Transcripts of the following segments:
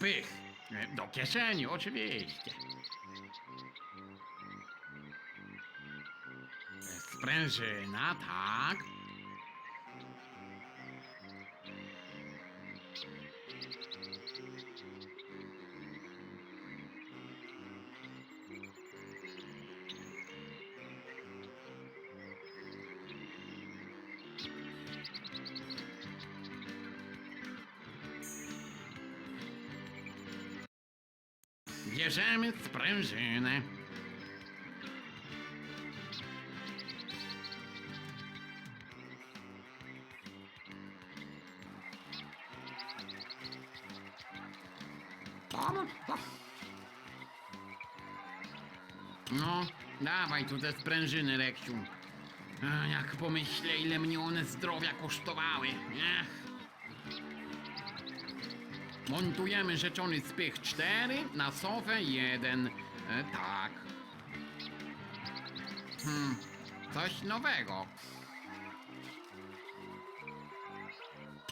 spych. E, Do kieszeni, oczywiście. Sprężyna, tak. Sprężynę. No, dawaj tu te sprężyny, Reksiu. Jak pomyślę, ile mnie one zdrowia kosztowały. Ech. Montujemy rzeczony spych 4, na sofę 1. E, tak. Hmm, coś nowego.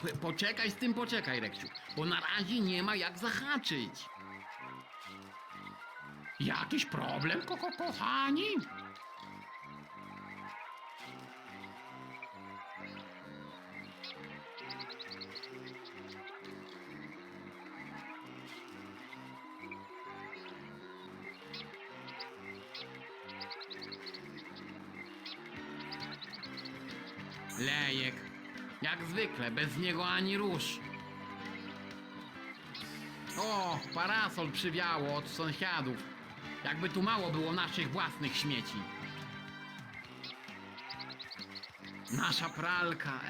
P- Poczekaj z tym, poczekaj, Reksiu, bo na razie nie ma jak zahaczyć. Jakiś problem, koko kochani? Lejek. Jak zwykle, bez niego ani rusz. O, parasol przywiało od sąsiadów. Jakby tu mało było naszych własnych śmieci. Nasza pralka.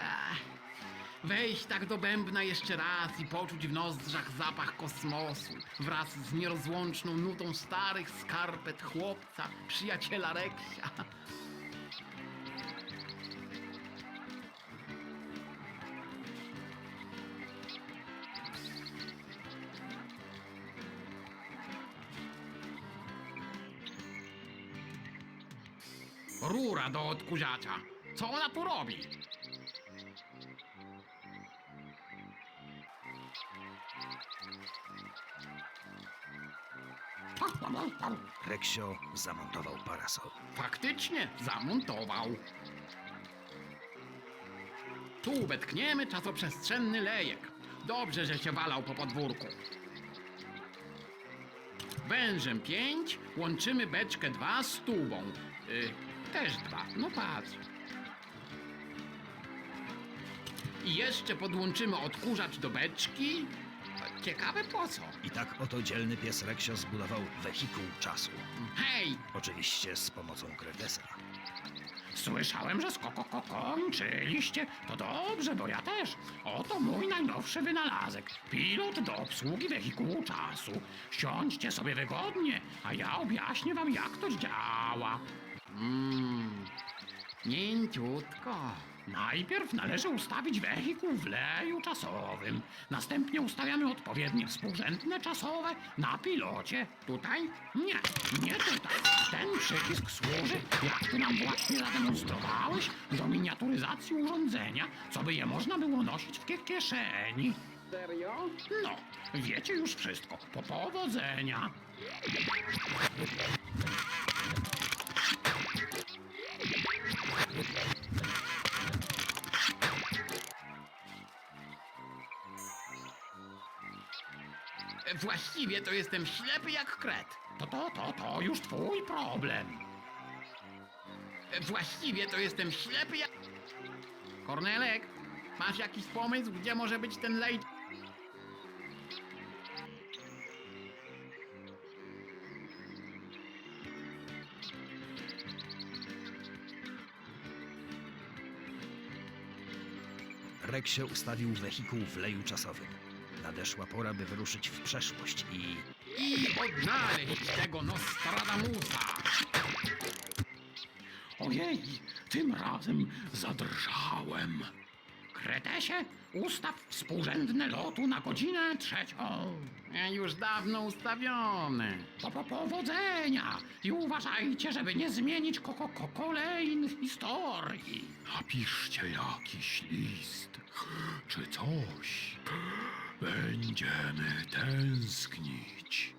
Wejść tak do bębna jeszcze raz i poczuć w nozdrzach zapach kosmosu wraz z nierozłączną nutą starych skarpet chłopca, przyjaciela Reksia. Rura do odkurzacza. Co ona tu robi? Reksio zamontował parasol. Faktycznie zamontował. Tu wetkniemy czasoprzestrzenny lejek. Dobrze, że się walał po podwórku. Wężem 5 łączymy beczkę 2 z tubą. Y, też dwa, no patrz. I jeszcze podłączymy odkurzacz do beczki. Ciekawe po co. I tak oto dzielny pies Reksio zbudował wehikuł czasu. Hej, Oczywiście z pomocą Kretesa. Słyszałem, że skoko ko kończyliście. To dobrze, bo ja też. Oto mój najnowszy wynalazek. Pilot do obsługi wehikułu czasu. Siądźcie sobie wygodnie, a ja objaśnię wam, jak to działa. Mmm, mięciutko. Najpierw należy ustawić wehikuł w leju czasowym. Następnie ustawiamy odpowiednie współrzędne czasowe na pilocie. Tutaj? Nie, nie tutaj. Ten przycisk służy, jak ty nam właśnie zademonstrowałeś, do miniaturyzacji urządzenia, co by je można było nosić w kie- kieszeni. Serio? No, wiecie już wszystko. Po powodzenia. To jestem ślepy jak kret. To, to, to, to już twój problem. Właściwie to jestem ślepy jak... Kornelek, masz jakiś pomysł, gdzie może być ten lej... Reksio ustawił wehikuł w leju czasowym. Nadeszła pora, by wyruszyć w przeszłość i... I odnaleźć tego Nostradamusa. Ojej, tym razem zadrżałem. Kretesie, ustaw współrzędne lotu na godzinę trzecią. E, Już dawno ustawione. Po, po powodzenia i uważajcie, żeby nie zmienić ko, ko, ko kolejnych historii. Napiszcie jakiś list czy coś. Będziemy tęsknić.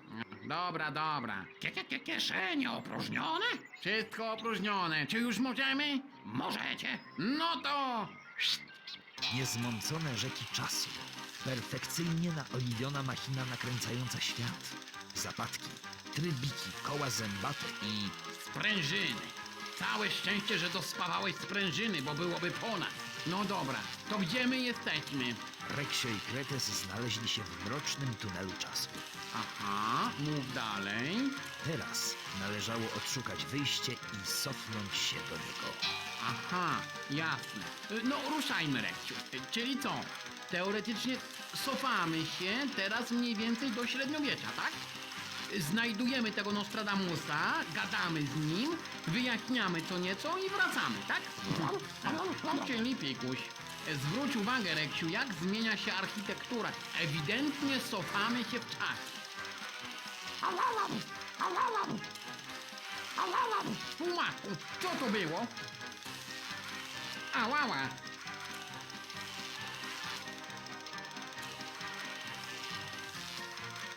Dobra, dobra. Kie, kie, kie, kieszenie opróżnione? Wszystko opróżnione. Czy już możemy? Możecie. No to... Niezmącone rzeki czasu. Perfekcyjnie naoliwiona machina nakręcająca świat. Zapadki, trybiki, koła zębate i... Sprężyny. Całe szczęście, że dospawałeś sprężyny, bo byłoby ponad. No dobra, to gdzie my jesteśmy? Reksio i Kretes znaleźli się w mrocznym tunelu czasu. Aha, mów dalej. Teraz należało odszukać wyjście i cofnąć się do niego. Aha, jasne. No ruszajmy, Rekciu. Y, Czyli co? Teoretycznie cofamy się teraz mniej więcej do średniowiecza, tak? Znajdujemy tego Nostradamusa, gadamy z nim, wyjaśniamy co nieco i wracamy, tak? No, czyli pikuś. Zwróć uwagę, Reksiu, jak zmienia się architektura. Ewidentnie cofamy się w czasie. Matku, co to było? Ałała!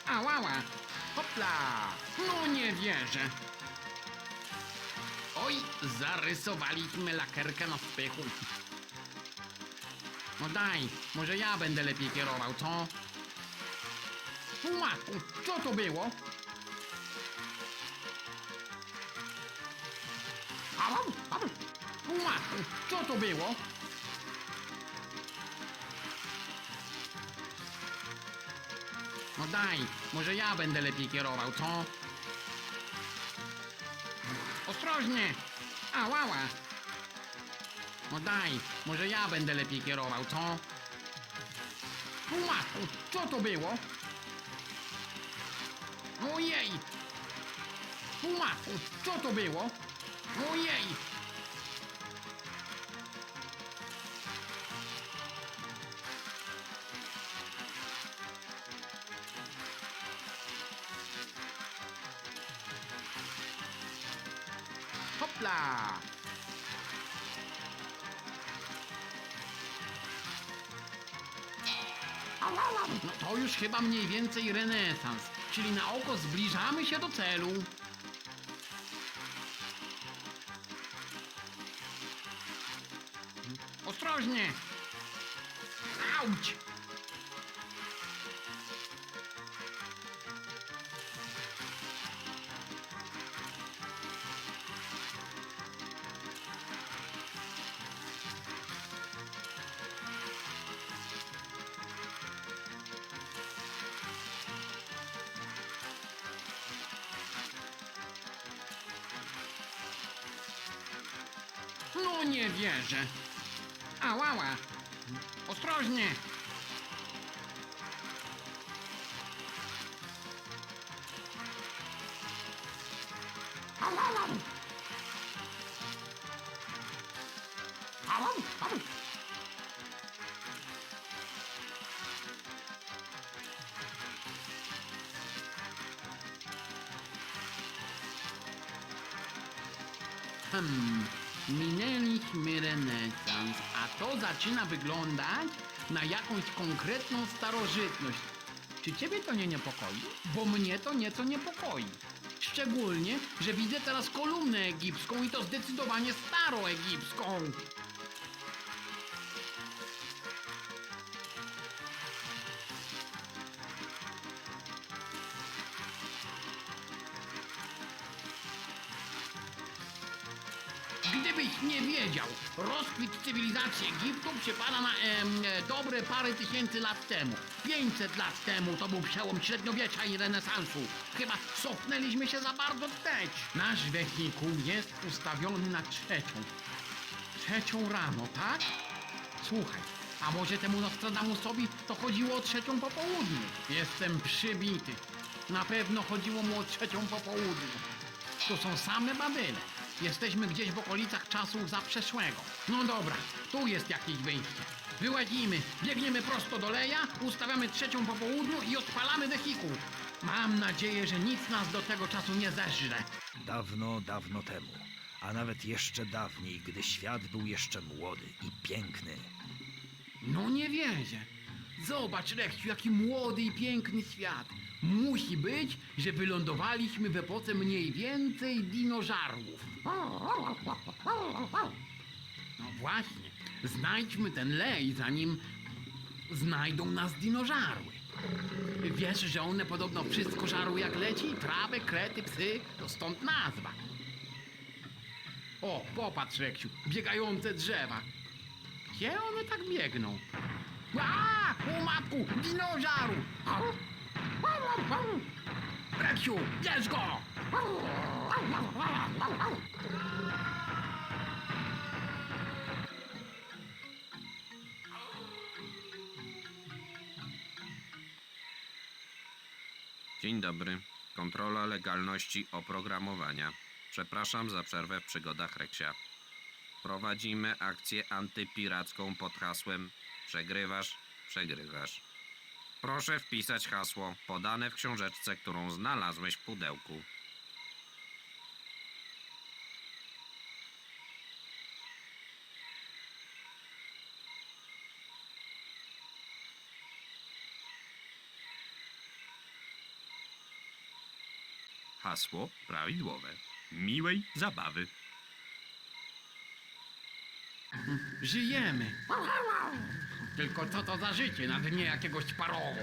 Ałała! Hopla! No nie wierzę! Oj, zarysowaliśmy lakierkę na spychu. No daj, może ja będę lepiej kierował, co? Matku, co to było? Au. Matku, co to było? No daj, może ja będę lepiej kierował, co? Ostrożnie! Ała, ała! No daj, może ja będę lepiej kierował, co? Matku, co to było? Ojej! Matku, co to było? Ojej! Chyba mniej więcej renesans, czyli na oko zbliżamy się do celu. Ostrożnie! Auć! Wierzę. Ała, ała. Ostrożnie. Hmm, minęliśmy renesans, a to zaczyna wyglądać na jakąś konkretną starożytność. Czy ciebie to nie niepokoi? Bo mnie to nieco niepokoi. Szczególnie, że widzę teraz kolumnę egipską i to zdecydowanie staroegipską. Cywilizacji Egiptu przypada na em, e, dobre parę tysięcy lat temu. 500 lat temu to był przełom średniowiecza i renesansu. Chyba cofnęliśmy się za bardzo wstecz. Nasz wehikuł jest ustawiony na trzecią. Trzecią rano, tak? Słuchaj, a może temu Nostradamusowi to chodziło o trzecią po południu? Jestem przybity. Na pewno chodziło mu o trzecią po południu. Tu są same babyle. Jesteśmy gdzieś w okolicach czasu zaprzeszłego. No dobra, tu jest jakieś wyjście. Wyładzimy, biegniemy prosto do Leja, ustawiamy trzecią po południu i odpalamy wehikuł. Mam nadzieję, że nic nas do tego czasu nie zeżre. Dawno, dawno temu, a nawet jeszcze dawniej, gdy świat był jeszcze młody i piękny. No nie wierzę. Zobacz, Reksiu, jaki młody i piękny świat. Musi być, że wylądowaliśmy w epoce mniej więcej dinożarłów. No właśnie, znajdźmy ten lej, zanim znajdą nas dinożarły. Wiesz, że one podobno wszystko żarły jak leci? Trawę, krety, psy, to stąd nazwa. O, popatrz, Reksiu, biegające drzewa. Gdzie one tak biegną? A, o matku, dinożaru! Reksiu, bierz go! Dzień dobry. Kontrola legalności oprogramowania. Przepraszam za przerwę w przygodach Reksia. Prowadzimy akcję antypiracką pod hasłem Przegrywasz, przegrywasz. Proszę wpisać hasło podane w książeczce, którą znalazłeś w pudełku. Hasło prawidłowe. Miłej zabawy. Żyjemy. Tylko co to za życie na dnie jakiegoś parowu?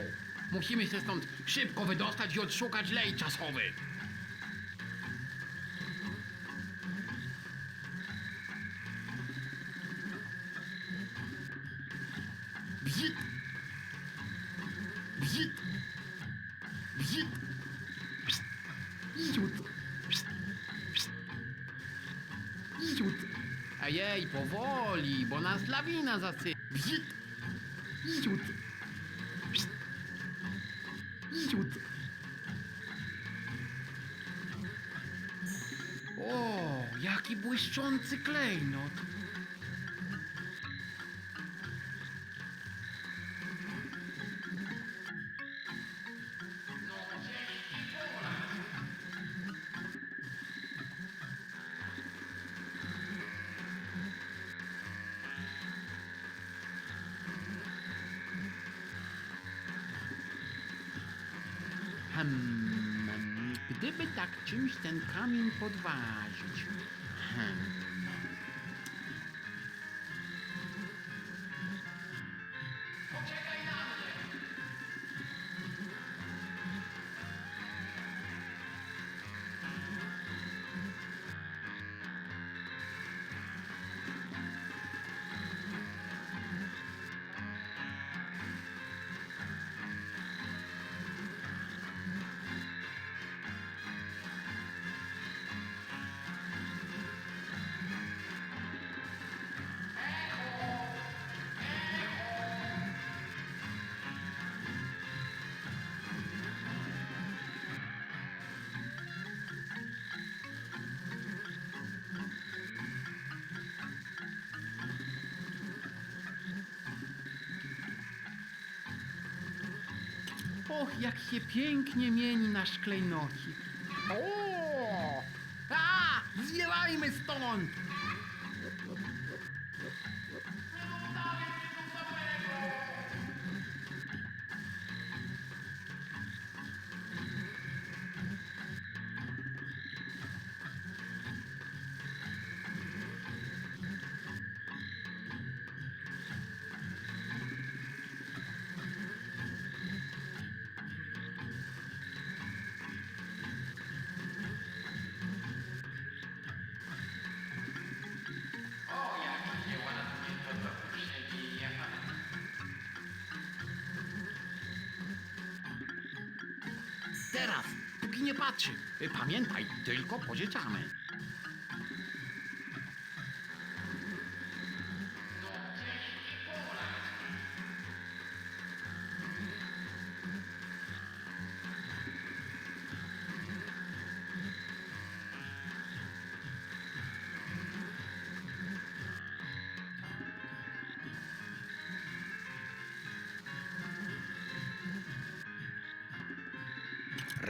Musimy się stąd szybko wydostać i odszukać lej czasowy. Bzit! Bzit! Bzit! Idiot! Idiot! Ejej, powoli, bo nas lawina zasy... Bzit! Pst! Idiot! O, jaki błyszczący klejnot! Czymś ten kamień podważyć. Och, jak się pięknie mieni nasz klejnocik. O! A! Zwiewajmy stąd! Nie patrzy. Pamiętaj, tylko podzieciamy.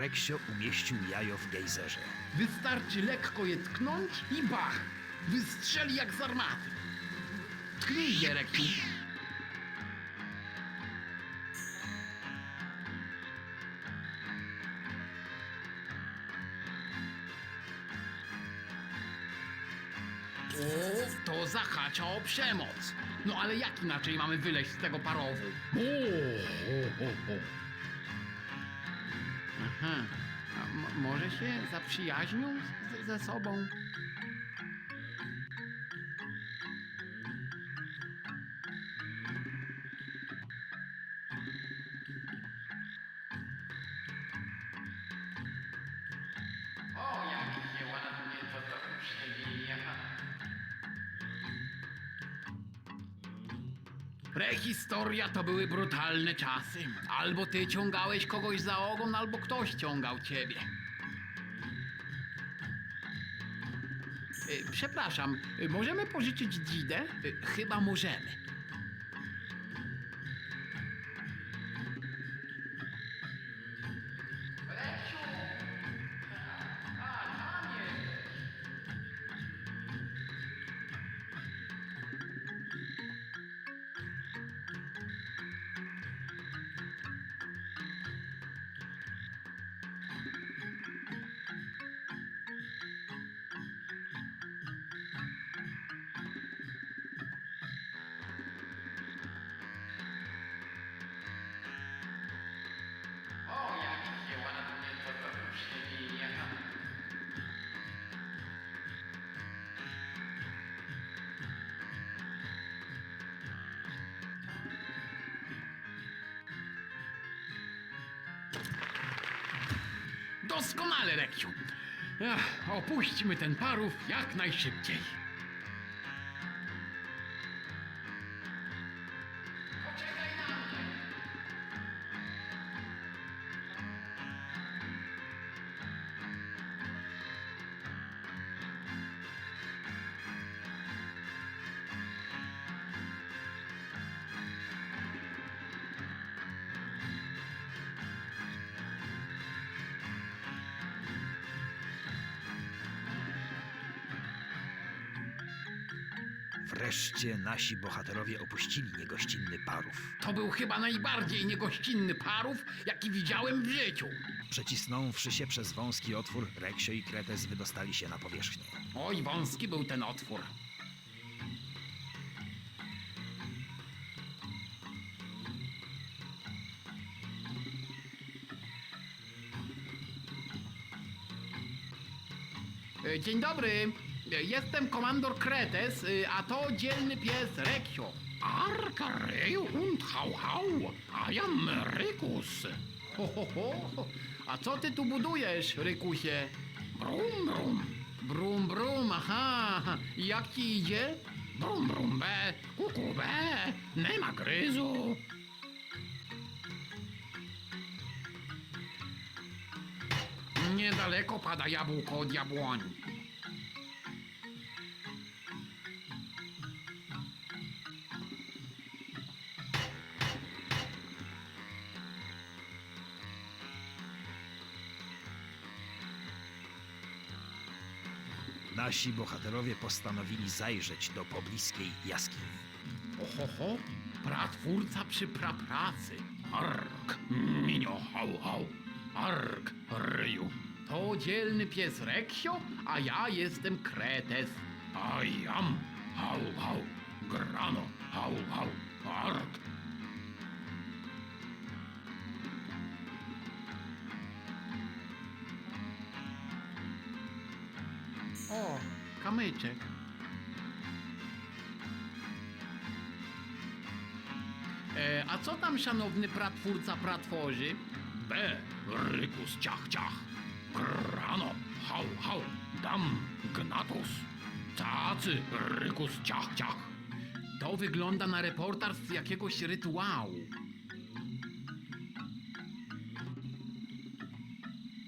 Reksio umieścił jajo w gejzerze. Wystarczy lekko je tknąć i bach! Wystrzeli jak z armaty. Tknij je, Reksiu. To zahacza o przemoc. No ale jak inaczej mamy wyleźć z tego parowu? Bo. Może się zaprzyjaźnią ze sobą? Prehistoria to były brutalne czasy. Albo ty ciągałeś kogoś za ogon, albo ktoś ciągał ciebie. Y, Przepraszam, możemy pożyczyć dzidę? Y, Chyba możemy. Doskonale, Reksiu. Opuśćmy ten parów jak najszybciej. Wreszcie nasi bohaterowie opuścili niegościnny parów. To był chyba najbardziej niegościnny parów, jaki widziałem w życiu. Przecisnąwszy się przez wąski otwór, Reksio i Kretes wydostali się na powierzchnię. Oj, wąski był ten otwór. E, Dzień dobry. Jestem komandor Kretes, y, a to dzielny pies Reksio. Arkareju und hau hau, a jam Rykus. Ho, ho, ho. A co ty tu budujesz, Rykusie? Brum, brum, Brum, brum, aha. Jak ci idzie? brum, brum, be, kuku, be, nie ma gryzu. Niedaleko pada jabłko od jabłoni. Nasi bohaterowie postanowili zajrzeć do pobliskiej jaskini. Ohoho, pratwórca przy prapracy. Ark, minio, hau, hau, ark, ryju, To dzielny pies Reksio, a ja jestem Kretes. a jam, hau, hau, grano, hau, hau, ark. O, kamyczek. E, a co tam szanowny pratwórca pratworzy? Be, rykus, ciach, ciach, grano, hau, hau, dam, gnatus. Cacy, rykus, ciach, ciach. To wygląda na reportaż z jakiegoś rytuału.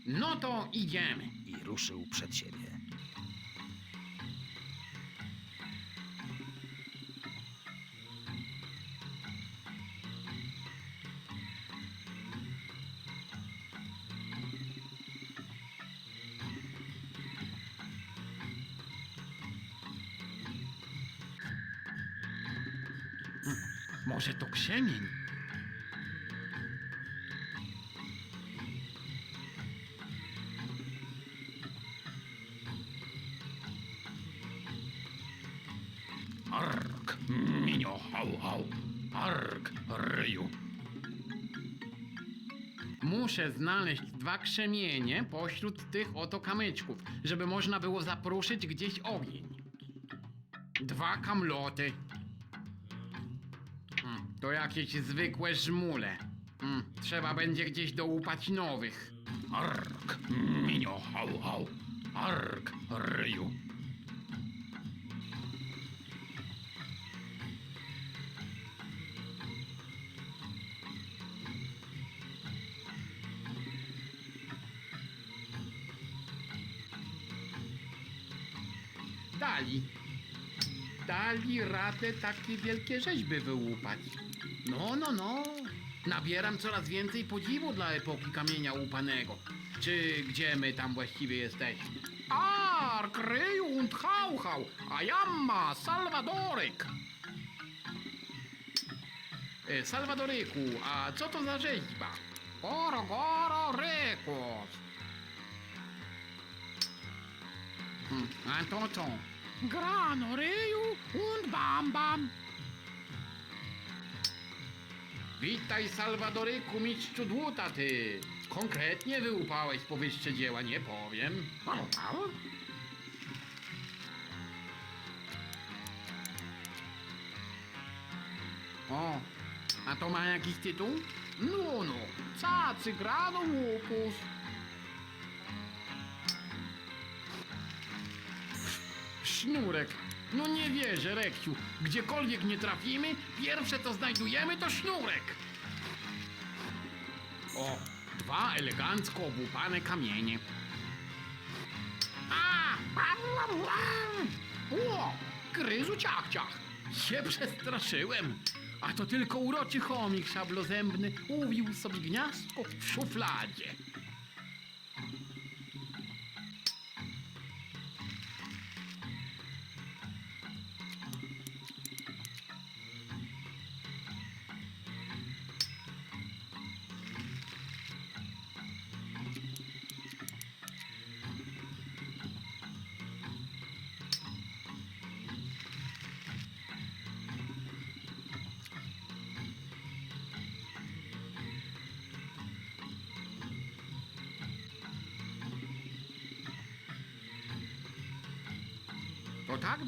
No to idziemy. I ruszył przed siebie. Może to krzemień? Ark, minio, hał, hał. Ark, ryju. Muszę znaleźć dwa krzemienie pośród tych oto kamyczków, żeby można było zapruszyć gdzieś ogień. Dwa kamloty. Jakieś zwykłe żmule. Mm, Trzeba będzie gdzieś dołupać nowych. Ark, minio, hał, hał. Ark, ryju. Dali. Dali radę takie wielkie rzeźby wyłupać. No, no, no. Nabieram coraz więcej podziwu dla epoki kamienia łupanego. Czy gdzie my tam właściwie jesteśmy? Ark, ryju und hał, hał, a jamma, Salwadoryk. E, Salwadoryku, a co to za rzeźba? Goro, goro, rykus. Hmm, a to co? Grano, ryju und bam, bam. Witaj, Salwadoryku, mistrzu dłuta, ty! Konkretnie wyłupałeś powyższe dzieła, nie powiem. O, a to ma jakiś tytuł? No, no, cacy grano łupus. Sznurek. No nie wierzę, Reksiu. Gdziekolwiek nie trafimy, pierwsze co znajdujemy to sznurek. O, dwa elegancko obłupane kamienie. A! O! Gryzu ciach, ciach! Się przestraszyłem. A to tylko uroczy chomik szablozębny uwił sobie gniazdko w szufladzie.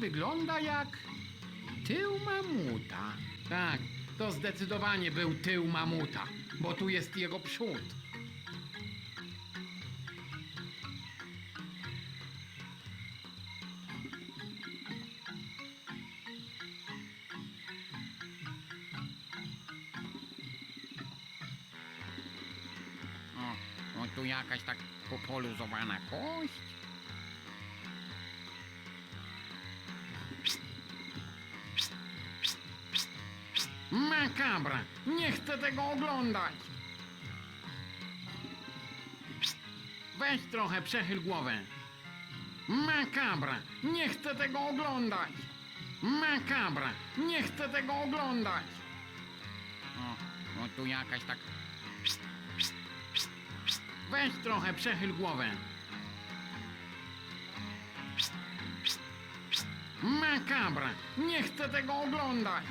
Wygląda jak tył mamuta. Tak, to zdecydowanie był tył mamuta, bo tu jest jego przód. O, o tu jakaś tak popoluzowana kość. Makabra! Nie chcę tego oglądać! Weź trochę, przechyl głowę. Makabra! Nie chcę tego oglądać! Makabra! Nie chcę tego oglądać! O, o tu jakaś tak... Weź trochę, przechyl głowę. Makabra! Nie chcę tego oglądać!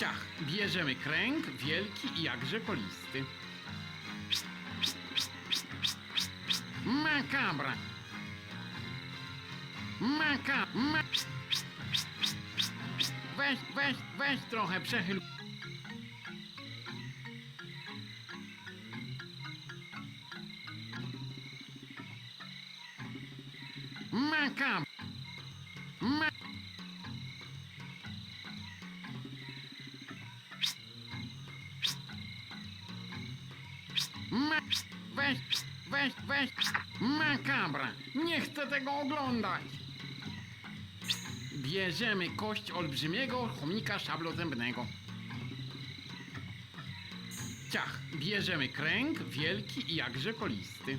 Ciach, bierzemy kręg wielki i jakże kolisty. Makabra! Maka... Ma... Weź, weź, weź trochę, przechyl... Makabra! Tego oglądać! Bierzemy kość olbrzymiego chomika szablozębnego. Ciach, bierzemy kręg wielki i jakże kolisty.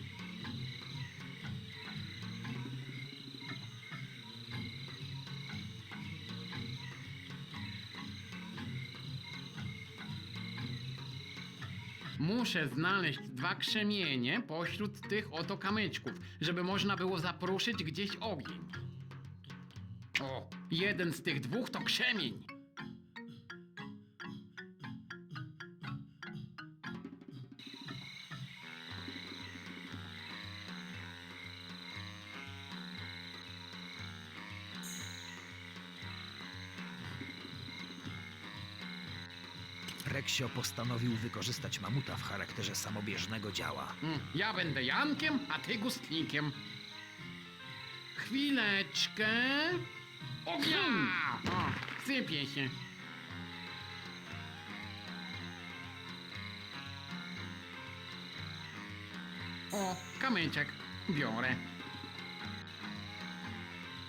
Muszę znaleźć dwa krzemienie pośród tych oto kamyczków, żeby można było zapruszyć gdzieś ogień. O, jeden z tych dwóch to krzemień. Reksio postanowił wykorzystać mamuta w charakterze samobieżnego działa. Mm, Ja będę Jankiem, a ty Gustnikiem. Chwileczkę. Ognia! O, sypie się. O, kamyczek. Biorę.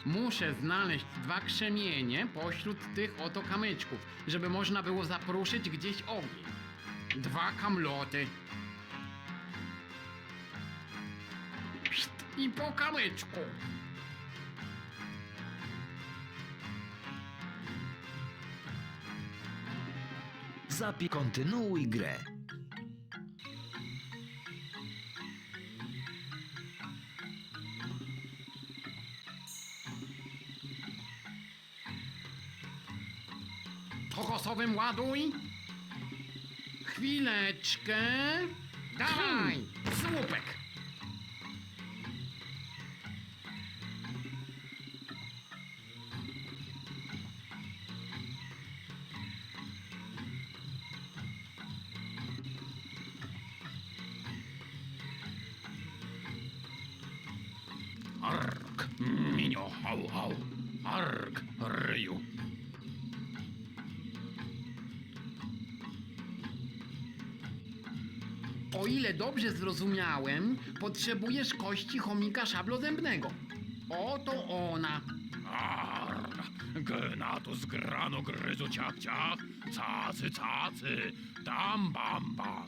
Muszę znaleźć dwa krzemienie pośród tych oto kamyczków, żeby można było zapruszyć gdzieś ogień. Dwa kamloty. Pszt, I po kamyczku. Zapi kontynuuj grę. Kokosowym ładuj. Chwileczkę. Dawaj, słupek. Dobrze zrozumiałem, potrzebujesz kości chomika szablozębnego. Oto ona. Arr, genatus grano gryzu ciach ciach, cacy cacy, dam bam bam.